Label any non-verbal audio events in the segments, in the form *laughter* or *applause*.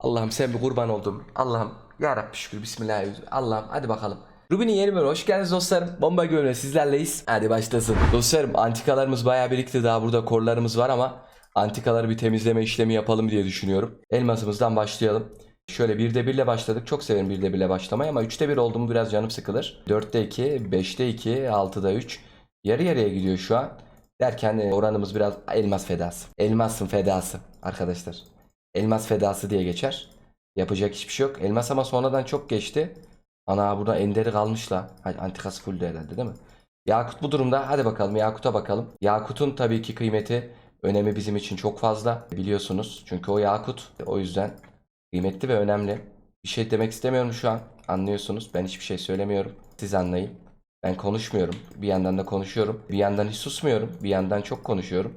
Allah'ım sen bir kurban oldum. Allah'ım ya Rabbi şükür bismillahirrahmanirrahim. Allah'ım hadi bakalım. Rubin'in yeni bölümüne hoş geldiniz dostlarım. Bomba bölümüne sizlerleyiz. Hadi başlasın. Dostlarım antikalarımız bayağı birikti. Daha burada korlarımız var ama antikaları bir temizleme işlemi yapalım diye düşünüyorum. Elmasımızdan başlayalım. Şöyle 1'de 1 ile başladık. Çok severim 1'de 1 ile başlamayı ama 3'te 1 oldu mu biraz canım sıkılır. 4'te 2, 5'te 2, 6'da 3. Yarı yarıya gidiyor şu an. Derken e, oranımız biraz elmas fedası. Elmasın fedası arkadaşlar. Elmas fedası diye geçer. Yapacak hiçbir şey yok. Elmas ama sonradan çok geçti. Ana burada enderi kalmış la. Antikası fullde herhalde değil mi? Yakut bu durumda. Hadi bakalım Yakut'a bakalım. Yakut'un tabii ki kıymeti, önemi bizim için çok fazla. Biliyorsunuz. Çünkü o Yakut. O yüzden kıymetli ve önemli. Bir şey demek istemiyorum şu an. Anlıyorsunuz. Ben hiçbir şey söylemiyorum. Siz anlayın. Ben konuşmuyorum. Bir yandan da konuşuyorum. Bir yandan hiç susmuyorum. Bir yandan çok konuşuyorum.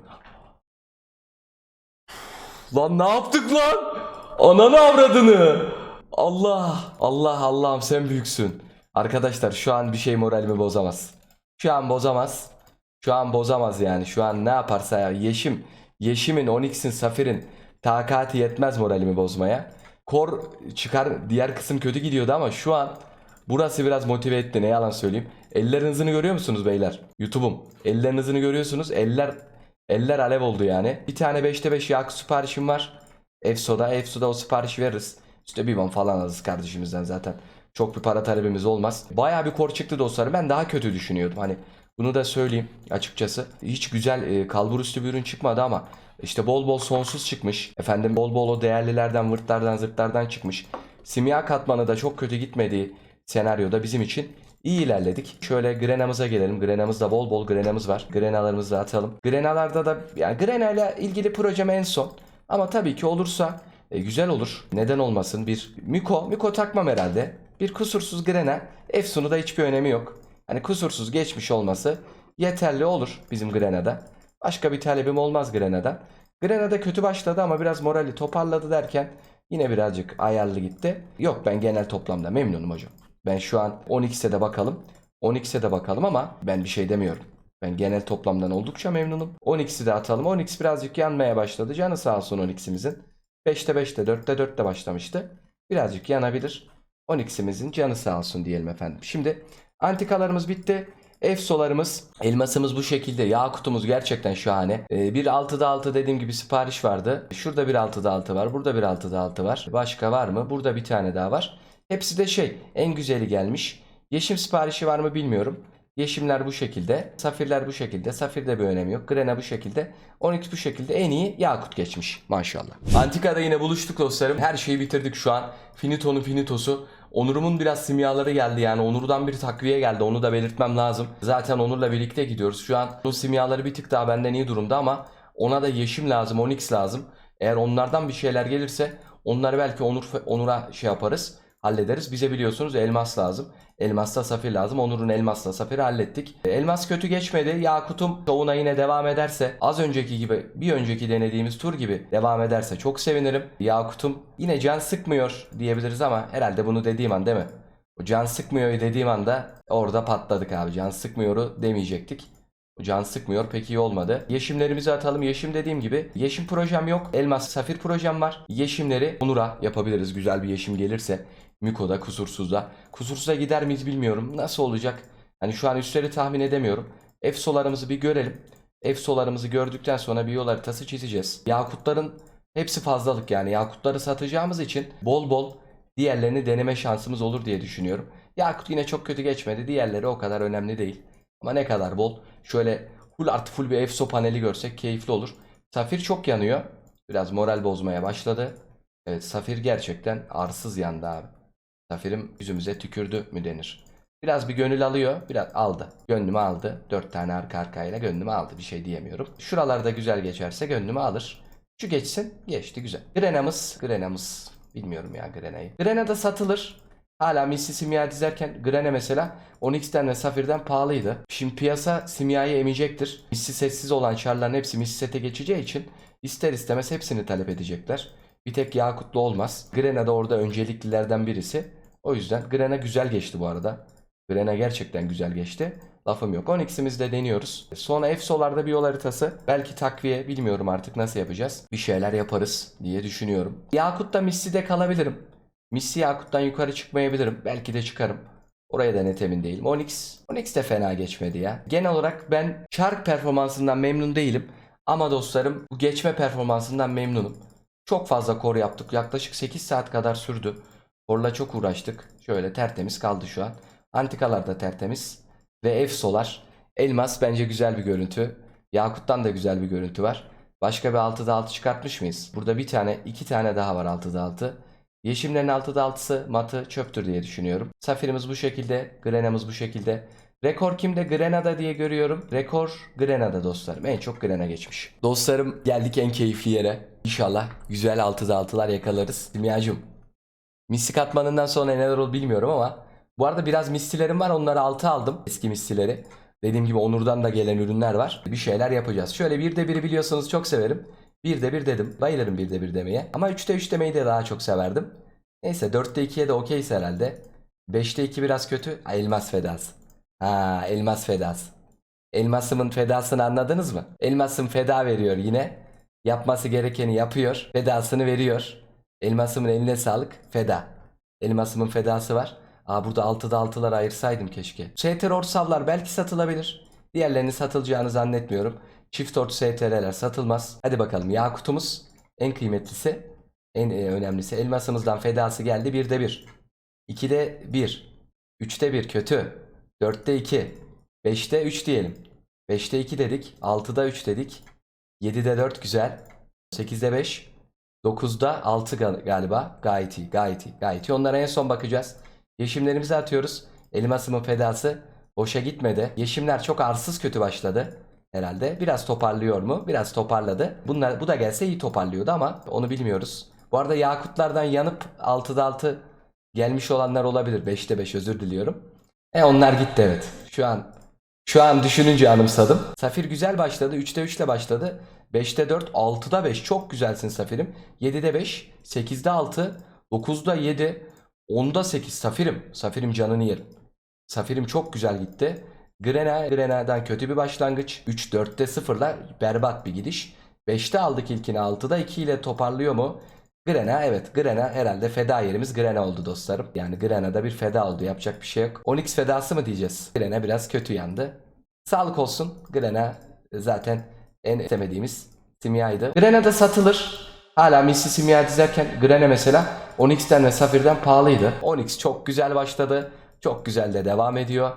Lan ne yaptık lan? Ananı avradını. Allah. Allah Allah'ım sen büyüksün. Arkadaşlar şu an bir şey moralimi bozamaz. Şu an bozamaz. Şu an bozamaz yani. Şu an ne yaparsa ya. Yeşim. Yeşim'in, Onyx'in, Safir'in takati yetmez moralimi bozmaya. Kor çıkar diğer kısım kötü gidiyordu ama şu an burası biraz motive etti ne yalan söyleyeyim. Ellerin hızını görüyor musunuz beyler? YouTube'um. Ellerin hızını görüyorsunuz. Eller eller alev oldu yani. Bir tane 5'te 5 yakıt siparişim var. Efso'da. Efso'da o siparişi veririz. İşte bir falan alırız kardeşimizden zaten. Çok bir para talebimiz olmaz. Bayağı bir kor çıktı dostlarım. Ben daha kötü düşünüyordum. Hani bunu da söyleyeyim açıkçası. Hiç güzel e, kalbur üstü bir ürün çıkmadı ama işte bol bol sonsuz çıkmış. Efendim bol bol o değerlilerden, vırtlardan, zırtlardan çıkmış. Simya katmanı da çok kötü gitmediği senaryoda bizim için iyi ilerledik. Şöyle Grena'mıza gelelim. Grena'mızda bol bol Grena'mız var. Grena'larımızı atalım. Grena'larda da yani Grena ile ilgili projem en son. Ama tabii ki olursa e, güzel olur. Neden olmasın? Bir Miko, Miko takmam herhalde. Bir kusursuz Grena. Efsun'u da hiçbir önemi yok. Hani kusursuz geçmiş olması yeterli olur bizim Grena'da. Başka bir talebim olmaz Grena'dan. Grena'da kötü başladı ama biraz morali toparladı derken yine birazcık ayarlı gitti. Yok ben genel toplamda memnunum hocam. Ben şu an 12'se de bakalım. 12'se de bakalım ama ben bir şey demiyorum. Ben genel toplamdan oldukça memnunum. 12'si de atalım. 12 birazcık yanmaya başladı. Canı sağ olsun 12'simizin. 5'te 5'te 4'te 4'te başlamıştı. Birazcık yanabilir. 12'simizin canı sağ olsun diyelim efendim. Şimdi antikalarımız bitti. Efsolarımız, elmasımız bu şekilde. Yakutumuz gerçekten şahane. Ee, bir 6'da 6 dediğim gibi sipariş vardı. Şurada bir 6'da 6 var. Burada bir 6'da 6 var. Başka var mı? Burada bir tane daha var. Hepsi de şey en güzeli gelmiş. Yeşim siparişi var mı bilmiyorum. Yeşimler bu şekilde. Safirler bu şekilde. Safirde bir önemi yok. Grena bu şekilde. Onyx bu şekilde. En iyi Yakut geçmiş. Maşallah. Antika'da yine buluştuk dostlarım. Her şeyi bitirdik şu an. Finito'nun finitosu. Onur'umun biraz simyaları geldi yani. Onur'dan bir takviye geldi. Onu da belirtmem lazım. Zaten Onur'la birlikte gidiyoruz. Şu an onun simyaları bir tık daha benden iyi durumda ama ona da yeşim lazım. Onyx lazım. Eğer onlardan bir şeyler gelirse onları belki Onur Onur'a şey yaparız hallederiz. Bize biliyorsunuz elmas lazım. Elmasla safir lazım. Onur'un elmasla safiri hallettik. Elmas kötü geçmedi. Yakut'um şovuna yine devam ederse az önceki gibi bir önceki denediğimiz tur gibi devam ederse çok sevinirim. Yakut'um yine can sıkmıyor diyebiliriz ama herhalde bunu dediğim an değil mi? O can sıkmıyor dediğim anda orada patladık abi. Can sıkmıyoru demeyecektik. Can sıkmıyor pek iyi olmadı. Yeşimlerimizi atalım. Yeşim dediğim gibi. Yeşim projem yok. Elmas safir projem var. Yeşimleri Onur'a yapabiliriz. Güzel bir yeşim gelirse. Miko'da kusursuzda. Kusursuza gider miyiz bilmiyorum. Nasıl olacak? Hani şu an üstleri tahmin edemiyorum. Efsolarımızı bir görelim. Efsolarımızı gördükten sonra bir yol haritası çizeceğiz. Yakutların hepsi fazlalık yani. Yakutları satacağımız için bol bol diğerlerini deneme şansımız olur diye düşünüyorum. Yakut yine çok kötü geçmedi. Diğerleri o kadar önemli değil. Ama ne kadar bol. Şöyle full artı full bir EFSO paneli görsek keyifli olur. Safir çok yanıyor. Biraz moral bozmaya başladı. Evet Safir gerçekten arsız yandı abi. Safirim yüzümüze tükürdü mü denir. Biraz bir gönül alıyor. Biraz aldı. Gönlümü aldı. Dört tane arka arkayla gönlümü aldı. Bir şey diyemiyorum. Şuralarda güzel geçerse gönlümü alır. Şu geçsin. Geçti güzel. Grena'mız. Grena'mız. Bilmiyorum ya Grena'yı. Grena da satılır. Hala Missi Simya dizerken Grene mesela Onyx'ten ve Safir'den pahalıydı. Şimdi piyasa Simya'yı emecektir. Missi sessiz olan çarların hepsi Missi sete geçeceği için ister istemez hepsini talep edecekler. Bir tek Yakutlu olmaz. Grena da orada önceliklilerden birisi. O yüzden Grena güzel geçti bu arada. Grena gerçekten güzel geçti. Lafım yok. Onyx'imizi de deniyoruz. Sonra EFSO'larda bir yol haritası. Belki takviye bilmiyorum artık nasıl yapacağız. Bir şeyler yaparız diye düşünüyorum. Yakut'ta Missi'de kalabilirim. Missi Yakut'tan yukarı çıkmayabilirim. Belki de çıkarım. Oraya da net emin değilim. Onyx, Onyx de fena geçmedi ya. Genel olarak ben Shark performansından memnun değilim. Ama dostlarım bu geçme performansından memnunum. Çok fazla kor yaptık. Yaklaşık 8 saat kadar sürdü. Korla çok uğraştık. Şöyle tertemiz kaldı şu an. Antikalar da tertemiz. Ve Efsolar. Elmas bence güzel bir görüntü. Yakut'tan da güzel bir görüntü var. Başka bir 6'da 6 çıkartmış mıyız? Burada bir tane, iki tane daha var 6'da 6. Yeşimlerin 6'da 6'sı matı çöptür diye düşünüyorum. Safirimiz bu şekilde, Grena'mız bu şekilde. Rekor kimde? Grena'da diye görüyorum. Rekor Grena'da dostlarım. En çok Grena geçmiş. Dostlarım geldik en keyifli yere. İnşallah güzel 6'da 6'lar yakalarız. Simyacım. Mistik atmanından sonra neler olur bilmiyorum ama bu arada biraz mistilerim var. Onları 6 aldım. Eski mistileri. Dediğim gibi Onur'dan da gelen ürünler var. Bir şeyler yapacağız. Şöyle bir de biri biliyorsanız çok severim. Bir de bir dedim. Bayılırım bir de bir demeye. Ama 3'te 3 demeyi de daha çok severdim. Neyse 4'te 2'ye de okeyse herhalde. 5'te 2 biraz kötü. Ha, elmas fedası. Ha elmas fedası. Elmasımın fedasını anladınız mı? Elmasım feda veriyor yine. Yapması gerekeni yapıyor. Fedasını veriyor. Elmasımın eline sağlık. Feda. Elmasımın fedası var. Aa burada 6'da 6'lar ayırsaydım keşke. STR orsavlar belki satılabilir. Diğerlerini satılacağını zannetmiyorum. Çift ort STR'ler satılmaz. Hadi bakalım Yakut'umuz en kıymetlisi. En e, önemlisi elmasımızdan fedası geldi 1'de 1. 2'de 1. 3'te 1 kötü. 4'te 2. 5'te 3 diyelim. 5'te 2 dedik. 6'da 3 dedik. 7'de 4 güzel. 8'de 5. 9'da 6 gal- galiba. Gayet iyi, gayet iyi, gayet iyi. Onlara en son bakacağız. Yeşimlerimizi atıyoruz. Elmasımın fedası boşa gitmedi. Yeşimler çok arsız kötü başladı herhalde. Biraz toparlıyor mu? Biraz toparladı. Bunlar bu da gelse iyi toparlıyordu ama onu bilmiyoruz. Bu arada Yakutlardan yanıp 6'da 6 gelmiş olanlar olabilir. 5'te 5 özür diliyorum. E onlar gitti evet. Şu an şu an düşününce anımsadım. Safir güzel başladı. 3'te 3 ile başladı. 5'te 4, 6'da 5. Çok güzelsin Safir'im. 7'de 5, 8'de 6, 9'da 7, 10'da 8. Safir'im. Safir'im canını yerim. Safir'im çok güzel gitti. Grena, Grena'dan kötü bir başlangıç. 3, 4'te 0'la berbat bir gidiş. 5'te aldık ilkini 6'da 2 ile toparlıyor mu? Grena evet Grena herhalde feda yerimiz Grena oldu dostlarım. Yani Grena'da bir feda oldu yapacak bir şey yok. Onyx fedası mı diyeceğiz? Grena biraz kötü yandı. Sağlık olsun. Grena zaten en istemediğimiz simyaydı. Grena da satılır. Hala Missi simya dizerken Grena mesela Onyx'ten ve Safir'den pahalıydı. Onyx çok güzel başladı. Çok güzel de devam ediyor.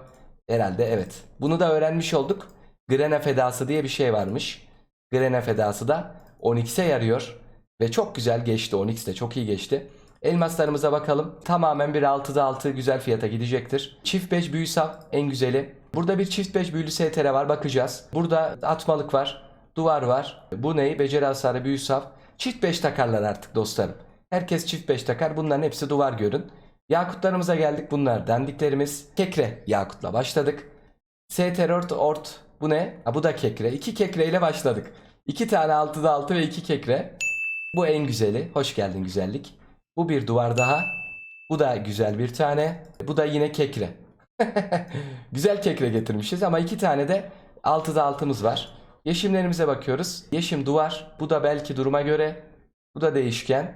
Herhalde evet. Bunu da öğrenmiş olduk. Grena fedası diye bir şey varmış. Grena fedası da Onyx'e yarıyor. Ve çok güzel geçti. Onyx de çok iyi geçti. Elmaslarımıza bakalım. Tamamen bir 6'da 6 güzel fiyata gidecektir. Çift 5 büyü sav en güzeli. Burada bir çift 5 büyülü STR var bakacağız. Burada atmalık var. Duvar var. Bu ne? Beceri hasarı büyü sav. Çift 5 takarlar artık dostlarım. Herkes çift 5 takar. Bunların hepsi duvar görün. Yakutlarımıza geldik. Bunlar dandiklerimiz. Kekre Yakut'la başladık. STR ort, ort. Bu ne? Ha, bu da kekre. İki kekre ile başladık. İki tane 6'da 6 ve iki kekre. Bu en güzeli. Hoş geldin güzellik. Bu bir duvar daha. Bu da güzel bir tane. Bu da yine kekre. *laughs* güzel kekre getirmişiz ama iki tane de 6'da 6'mız var. Yeşimlerimize bakıyoruz. Yeşim duvar. Bu da belki duruma göre. Bu da değişken.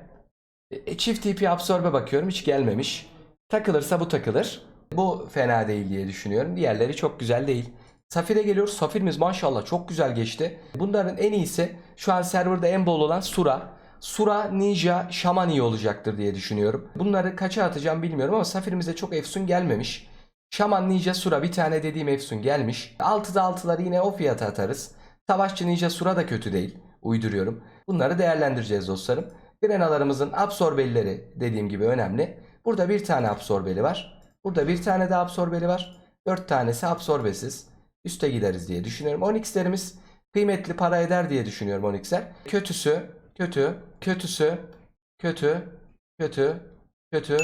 E, çift tipi absorbe bakıyorum. Hiç gelmemiş. Takılırsa bu takılır. Bu fena değil diye düşünüyorum. Diğerleri çok güzel değil. Safir'e geliyoruz. Safir'imiz maşallah çok güzel geçti. Bunların en iyisi şu an serverda en bol olan Sura. Sura, Ninja, Şaman iyi olacaktır diye düşünüyorum. Bunları kaça atacağım bilmiyorum ama Safir'imize çok efsun gelmemiş. Şaman, Ninja, Sura bir tane dediğim efsun gelmiş. 6'da 6'ları yine o fiyata atarız. Savaşçı, Ninja, Sura da kötü değil. Uyduruyorum. Bunları değerlendireceğiz dostlarım. Grenalarımızın absorbelileri dediğim gibi önemli. Burada bir tane absorbeli var. Burada bir tane daha absorbeli var. 4 tanesi absorbesiz. Üste gideriz diye düşünüyorum. Onyx'lerimiz kıymetli para eder diye düşünüyorum Onyx'ler. Kötüsü, kötü, kötüsü, kötü, kötü, kötü.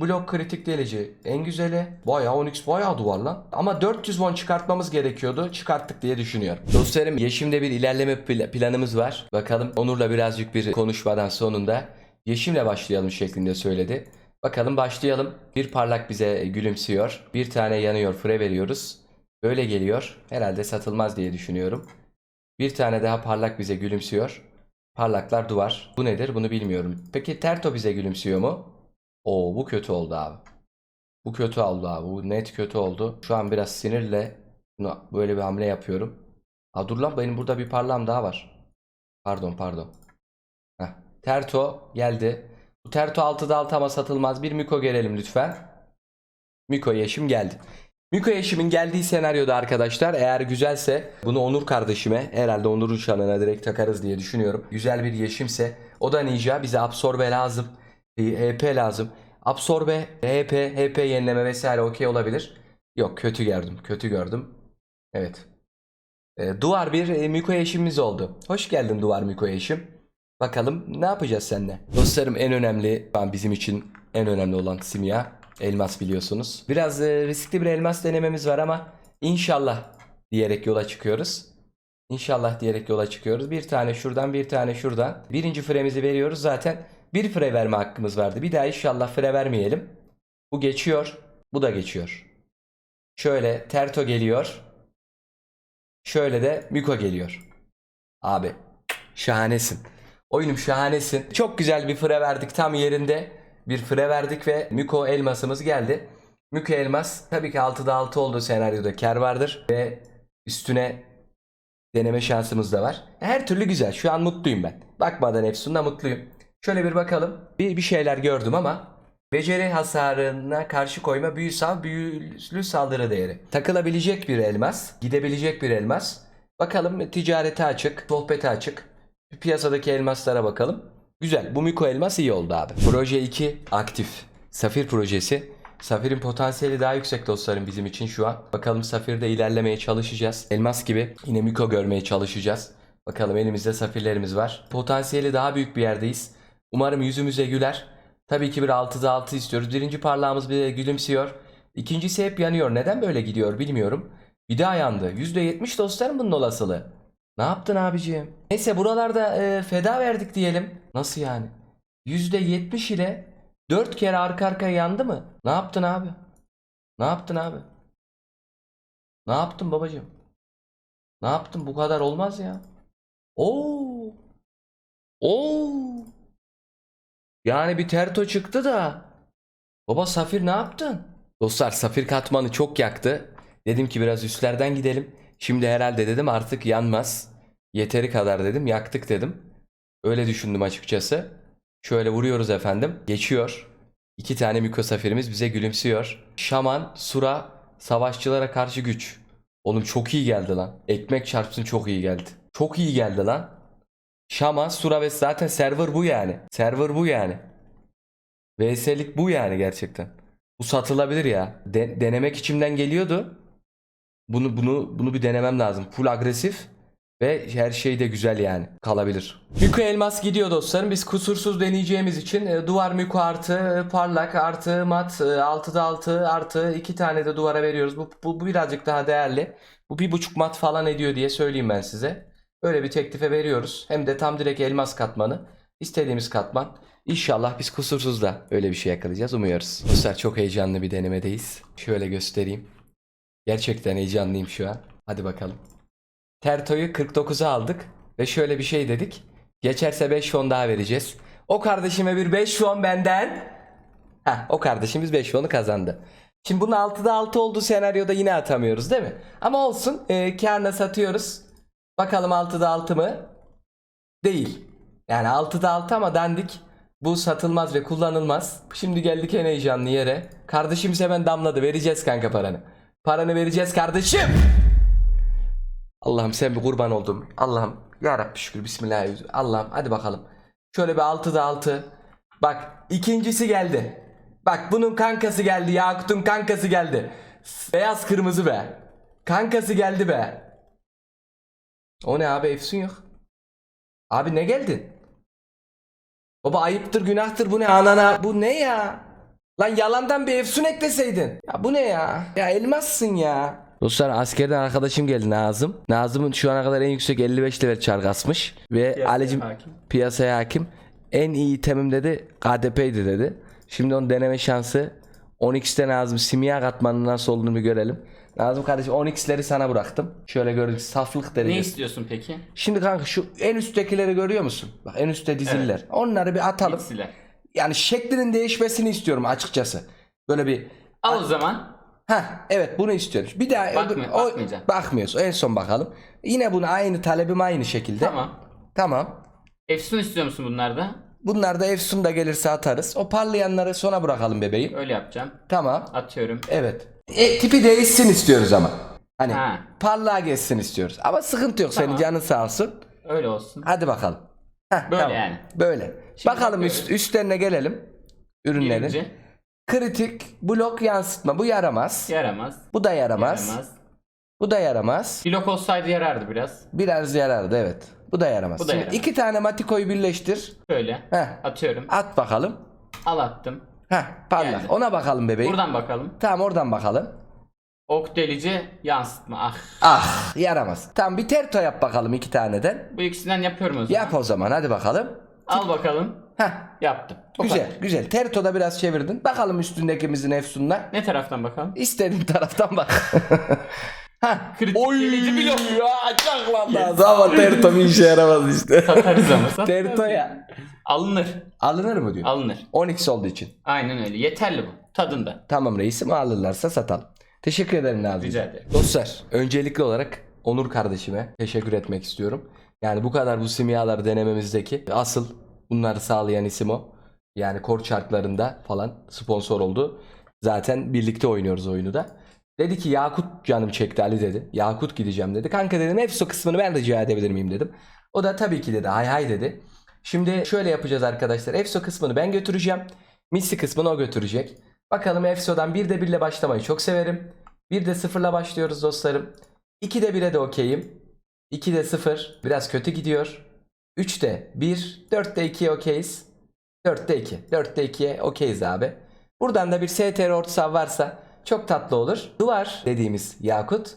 Blok kritik delici en güzeli. Bayağı Onyx bayağı duvar lan. Ama 400 won çıkartmamız gerekiyordu. Çıkarttık diye düşünüyorum. Dostlarım Yeşim'de bir ilerleme pla- planımız var. Bakalım Onur'la birazcık bir konuşmadan sonunda Yeşim'le başlayalım şeklinde söyledi. Bakalım başlayalım. Bir parlak bize gülümsüyor. Bir tane yanıyor. Fre veriyoruz. Böyle geliyor. Herhalde satılmaz diye düşünüyorum. Bir tane daha parlak bize gülümsüyor. Parlaklar duvar. Bu nedir? Bunu bilmiyorum. Peki Terto bize gülümsüyor mu? Oo bu kötü oldu abi. Bu kötü oldu abi. Bu net kötü oldu. Şu an biraz sinirle böyle bir hamle yapıyorum. Aa dur lan benim burada bir parlağım daha var. Pardon pardon. Heh. Terto geldi. Bu Terto 6'da 6 ama satılmaz. Bir Miko gelelim lütfen. Miko Yeşim geldi. Miko Yeşim'in geldiği senaryoda arkadaşlar eğer güzelse bunu Onur kardeşime herhalde Onur'un şanına direkt takarız diye düşünüyorum. Güzel bir Yeşimse o da Ninja bize absorbe lazım. E, HP lazım. Absorbe, HP, HP yenileme vesaire okey olabilir. Yok kötü gördüm. Kötü gördüm. Evet. E, duvar bir e, Miko Yeşim'imiz oldu. Hoş geldin Duvar Miko Yeşim. Bakalım ne yapacağız seninle? Dostlarım en önemli, ben bizim için en önemli olan simya elmas biliyorsunuz. Biraz e, riskli bir elmas denememiz var ama inşallah diyerek yola çıkıyoruz. İnşallah diyerek yola çıkıyoruz. Bir tane şuradan bir tane şuradan. Birinci fremizi veriyoruz zaten. Bir fre verme hakkımız vardı. Bir daha inşallah fre vermeyelim. Bu geçiyor. Bu da geçiyor. Şöyle Terto geliyor. Şöyle de Miko geliyor. Abi şahanesin. Oyunum şahanesin. Çok güzel bir fre verdik tam yerinde. Bir fre verdik ve Miko elmasımız geldi. Miko elmas tabii ki 6'da 6 olduğu senaryoda kar vardır. Ve üstüne deneme şansımız da var. Her türlü güzel. Şu an mutluyum ben. Bakmadan Efsun'da mutluyum. Şöyle bir bakalım. Bir, bir şeyler gördüm ama beceri hasarına karşı koyma büyüsal büyülü saldırı değeri. Takılabilecek bir elmas. Gidebilecek bir elmas. Bakalım ticarete açık. Sohbete açık. Piyasadaki elmaslara bakalım. Güzel. Bu Miko elmas iyi oldu abi. Proje 2 aktif. Safir projesi. Safir'in potansiyeli daha yüksek dostlarım bizim için şu an. Bakalım Safir'de ilerlemeye çalışacağız. Elmas gibi yine Miko görmeye çalışacağız. Bakalım elimizde Safir'lerimiz var. Potansiyeli daha büyük bir yerdeyiz. Umarım yüzümüze güler. Tabii ki bir 6'da 6 istiyoruz. Birinci parlağımız bir gülümsüyor. İkincisi hep yanıyor. Neden böyle gidiyor bilmiyorum. Bir daha yandı. %70 dostlarım bunun olasılığı. Ne yaptın abiciğim? Neyse buralarda e, feda verdik diyelim. Nasıl yani? %70 ile 4 kere arka arkaya yandı mı? Ne yaptın abi? Ne yaptın abi? Ne yaptın babacığım? Ne yaptın? Bu kadar olmaz ya. Oo. Oo. Yani bir terto çıktı da. Baba Safir ne yaptın? Dostlar Safir katmanı çok yaktı. Dedim ki biraz üstlerden gidelim. Şimdi herhalde dedim artık yanmaz. Yeteri kadar dedim yaktık dedim. Öyle düşündüm açıkçası. Şöyle vuruyoruz efendim. Geçiyor. İki tane mikosafirimiz bize gülümsüyor. Şaman, Sura, savaşçılara karşı güç. Oğlum çok iyi geldi lan. Ekmek çarpsın çok iyi geldi. Çok iyi geldi lan. Şaman, Sura ve zaten server bu yani. Server bu yani. VS'lik bu yani gerçekten. Bu satılabilir ya. De- denemek içimden geliyordu. Bunu bunu bunu bir denemem lazım. Full agresif ve her şey de güzel yani. Kalabilir. Miko elmas gidiyor dostlarım. Biz kusursuz deneyeceğimiz için e, duvar Miko artı parlak artı mat e, 6'da 6 artı 2 tane de duvara veriyoruz. Bu, bu, bu birazcık daha değerli. Bu bir buçuk mat falan ediyor diye söyleyeyim ben size. Öyle bir teklife veriyoruz. Hem de tam direkt elmas katmanı. İstediğimiz katman. İnşallah biz kusursuz da öyle bir şey yakalayacağız umuyoruz. Dostlar çok heyecanlı bir denemedeyiz. Şöyle göstereyim. Gerçekten heyecanlıyım şu an. Hadi bakalım. Terto'yu 49'a aldık ve şöyle bir şey dedik. Geçerse 5 fon daha vereceğiz. O kardeşime bir 5 fon benden. Heh, o kardeşimiz 5 fonu kazandı. Şimdi bunun 6'da 6 olduğu senaryoda yine atamıyoruz değil mi? Ama olsun. E, karna satıyoruz. Bakalım 6'da 6 mı? Değil. Yani 6'da 6 ama dandik. Bu satılmaz ve kullanılmaz. Şimdi geldik en heyecanlı yere. Kardeşimiz hemen damladı. Vereceğiz kanka paranı. Paranı vereceğiz kardeşim. Allah'ım sen bir kurban oldum. Allah'ım ya Rabbi şükür bismillahirrahmanirrahim. Allah'ım hadi bakalım. Şöyle bir 6'da 6. Bak ikincisi geldi. Bak bunun kankası geldi. Yakut'un kankası geldi. Beyaz kırmızı be. Kankası geldi be. O ne abi Efsun yok. Abi ne geldin? Baba ayıptır günahtır bu ne anana bu ne ya? Lan yalandan bir efsun ekleseydin. Ya bu ne ya? Ya elmassın ya. Dostlar askerden arkadaşım geldi Nazım. Nazım'ın şu ana kadar en yüksek 55 level çar kasmış. Ve Piyasaya Alicim hakim. piyasaya hakim. En iyi itemim dedi KDP'ydi dedi. Şimdi onun deneme şansı 10x'te Nazım simya katmanın nasıl olduğunu bir görelim. Nazım kardeşim 10x'leri sana bıraktım. Şöyle gördük saflık Ne derecesi. istiyorsun peki? Şimdi kanka şu en üsttekileri görüyor musun? Bak en üstte dizililer. Onları bir atalım. X'ler. Yani şeklinin değişmesini istiyorum açıkçası. Böyle bir Al o zaman. Ha evet bunu istiyorum. Bir daha Bakmıyor- o- bakmayacağım. bakmıyoruz. En son bakalım. Yine bunu aynı talebim aynı şekilde. Tamam. Tamam. Efsun istiyor musun bunlarda? Bunlar da Efsun da gelirse atarız. O parlayanları sona bırakalım bebeğim. Öyle yapacağım. Tamam. Atıyorum. Evet. E, tipi değişsin istiyoruz ama. Hani Ha. parlağa geçsin istiyoruz. Ama sıkıntı yok. Senin Tamam. canın sağ olsun. Öyle olsun. Hadi bakalım. Heh, Böyle yani. Böyle. Şimdi bakalım bakıyoruz. üst, üstlerine gelelim. Ürünlerin. Birinci. Kritik blok yansıtma. Bu yaramaz. Yaramaz. Bu da yaramaz. Yaramaz. Bu da yaramaz. Blok olsaydı yarardı biraz. Biraz yarardı evet. Bu da yaramaz. Bu da Şimdi yaramaz. iki tane matikoyu birleştir. Şöyle. Heh. Atıyorum. At bakalım. Al attım. Heh, parlak. Geldi. Ona bakalım bebeğim. Buradan bakalım. Tamam oradan bakalım. Ok delici yansıtma. Ah. Ah yaramaz. Tamam bir terto yap bakalım iki taneden. Bu ikisinden yapıyorum o zaman. Yap o zaman hadi bakalım. Al bakalım. Heh, Yaptım. Bu güzel kadar. güzel. Terto'da biraz çevirdin. Bakalım üstündekimizin efsununa. Ne taraftan bakalım? İstediğin taraftan bak. *laughs* Heh. Kritik Oy delici blok. ya lan lazım ama Terto bir işe yaramaz işte. Satarız ama. satarız. Terto ya. Alınır. Alınır mı diyor? Alınır. 12 olduğu için. Aynen öyle. Yeterli bu. Tadında. Tamam reisim alırlarsa satalım. Teşekkür ederim Nazım. Rica ederim. Dostlar öncelikli olarak Onur kardeşime teşekkür etmek istiyorum. Yani bu kadar bu simyaları denememizdeki asıl bunları sağlayan isim o. Yani kor çarklarında falan sponsor oldu. Zaten birlikte oynuyoruz oyunu da. Dedi ki Yakut canım çekti Ali dedi. Yakut gideceğim dedi. Kanka dedim Efso kısmını ben rica edebilir miyim dedim. O da tabii ki dedi hay hay dedi. Şimdi şöyle yapacağız arkadaşlar. Efso kısmını ben götüreceğim. Missi kısmını o götürecek. Bakalım Efso'dan bir de birle başlamayı çok severim. Bir de sıfırla başlıyoruz dostlarım. 2'de 1'e de okeyim. 2'de 0 biraz kötü gidiyor. 3'te 1, 4'te 2'ye okeyiz. 4'te 2. 4'te 2'ye okeyiz abi. Buradan da bir STR ortasav varsa çok tatlı olur. Duvar dediğimiz Yakut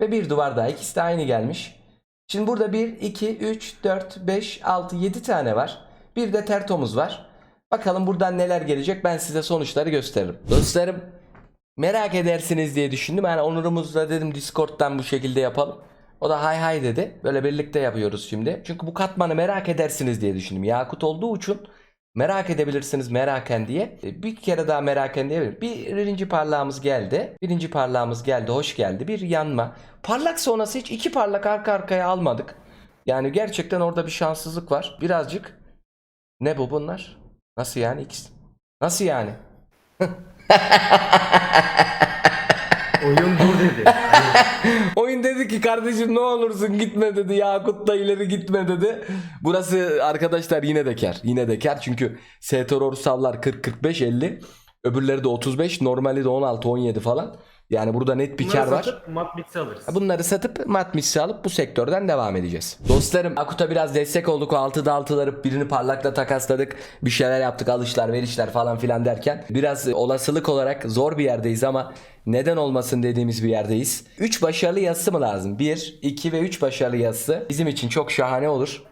ve bir duvar daha. İkisi de aynı gelmiş. Şimdi burada 1, 2, 3, 4, 5, 6, 7 tane var. Bir de tertomuz var. Bakalım buradan neler gelecek ben size sonuçları gösteririm. Dostlarım merak edersiniz diye düşündüm. Yani Onur'umuzla dedim Discord'dan bu şekilde yapalım. O da hay hay dedi. Böyle birlikte yapıyoruz şimdi. Çünkü bu katmanı merak edersiniz diye düşündüm. Yakut olduğu için merak edebilirsiniz meraken diye. E, Bir kere daha meraken diyebilirim. Bir, birinci parlağımız geldi. Birinci parlağımız geldi. Hoş geldi. Bir yanma. Parlak sonrası hiç iki parlak arka arkaya almadık. Yani gerçekten orada bir şanssızlık var. Birazcık. Ne bu bunlar? Nasıl yani ikisi? Nasıl yani? *laughs* Oyun dedi. *laughs* Oyun dedi ki kardeşim ne olursun gitme dedi. Yakut'la ileri gitme dedi. Burası arkadaşlar yine de kar. Yine de kar çünkü STR savlar 40-45-50. Öbürleri de 35. Normali de 16-17 falan. Yani burada net bir kar Bunları var. satıp mat bitsi alırız. Bunları satıp mat misli alıp bu sektörden devam edeceğiz. Dostlarım Akut'a biraz destek olduk. O 6'da 6'ları birini parlakla takasladık. Bir şeyler yaptık alışlar verişler falan filan derken. Biraz olasılık olarak zor bir yerdeyiz ama neden olmasın dediğimiz bir yerdeyiz. 3 başarılı yazısı mı lazım? 1, 2 ve 3 başarılı yazısı bizim için çok şahane olur.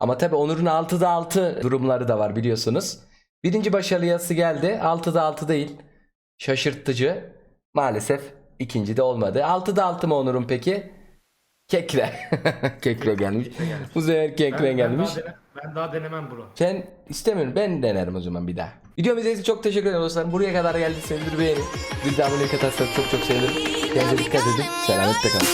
Ama tabi Onur'un 6'da 6 durumları da var biliyorsunuz. Birinci başarılı yazısı geldi. 6'da 6 değil. Şaşırtıcı. Maalesef ikinci de olmadı. 6'da 6 mı Onur'un peki? Kekre. *laughs* Kekre gelmiş. Bu sefer kekre Ben, ben, gelmiş. daha dene- ben daha denemem bro. Sen istemiyorum. Ben denerim o zaman bir daha. Videomu izlediğiniz için çok teşekkür ederim dostlar. Buraya kadar geldiyseniz bir beğeni. Bir daha abone katarsanız çok çok sevinirim. Kendinize dikkat edin. Selametle kalın.